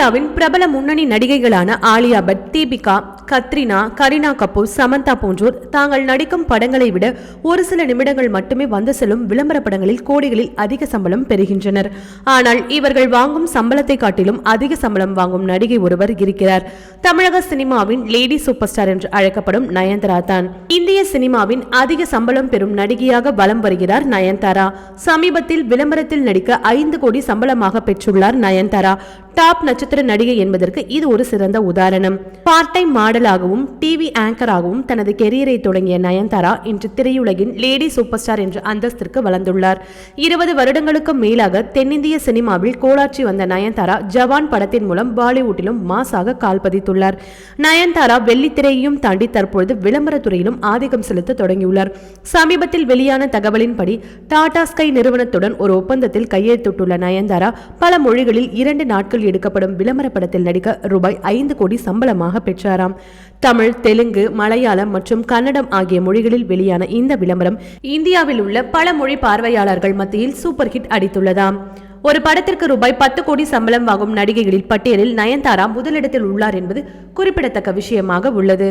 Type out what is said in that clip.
இந்தியாவின் பிரபல முன்னணி நடிகைகளான ஆலியா பட் தீபிகா கத்ரினா கரீனா கபூர் சமந்தா போன்றோர் தாங்கள் நடிக்கும் படங்களை விட ஒரு சில நிமிடங்கள் மட்டுமே வந்து செல்லும் விளம்பர படங்களில் கோடிகளில் அதிக சம்பளம் பெறுகின்றனர். ஆனால் இவர்கள் வாங்கும் சம்பளத்தை காட்டிலும் அதிக சம்பளம் வாங்கும் நடிகை ஒருவர் இருக்கிறார். தமிழக சினிமாவின் லேடி சூப்பர் ஸ்டார் என்று அழைக்கப்படும் நயன்தாரா தான். இந்திய சினிமாவின் அதிக சம்பளம் பெறும் நடிகையாக வலம் வருகிறார் நயன்தாரா. சமீபத்தில் விளம்பரத்தில் நடிக்க ஐந்து கோடி சம்பளமாக பெற்றுள்ளார் நயன்தாரா. டாப் நட்சத்திர நடிகை என்பதற்கு இது ஒரு சிறந்த உதாரணம். பார்ட் டைம் மாடலாகவும் டிவி ஆங்கராகவும் தனது கெரியரை தொடங்கிய நயன்தாரா இன்று திரையுலகின் லேடி சூப்பர் ஸ்டார் என்ற அந்தஸ்திற்கு வளர்ந்துள்ளார். இருபது வருடங்களுக்கும் மேலாக தென்னிந்திய சினிமாவில் கோலாட்சி வந்த நயன்தாரா ஜவான் படத்தின் மூலம் பாலிவுட்டிலும் மாசாக கால்பதித்துள்ளார் நயன்தாரா வெள்ளித்திரையையும் தாண்டி தற்பொழுது விளம்பரத்துறையிலும் ஆதிக்கம் செலுத்த தொடங்கியுள்ளார். சமீபத்தில் வெளியான தகவலின்படி டாடா ஸ்கை நிறுவனத்துடன் ஒரு ஒப்பந்தத்தில் கையெழுத்திட்டுள்ள நயன்தாரா பல மொழிகளில் இரண்டு நாட்கள் எடுக்கப்படும் விளம்பர படத்தில் நடிக்க ரூபாய் ஐந்து கோடி சம்பளமாக பெற்றாராம். தமிழ் தெலுங்கு மலையாளம் மற்றும் கன்னடம் ஆகிய மொழிகளில் வெளியான இந்த விளம்பரம் இந்தியாவில் உள்ள பல மொழி பார்வையாளர்கள் மத்தியில் சூப்பர் ஹிட் அடித்துள்ளதாம். ஒரு படத்திற்கு ரூபாய் பத்து கோடி சம்பளம் வாங்கும் நடிகைகளில் பட்டியலில் நயன்தாரா முதலிடத்தில் உள்ளார் என்பது குறிப்பிடத்தக்க விஷயமாக உள்ளது.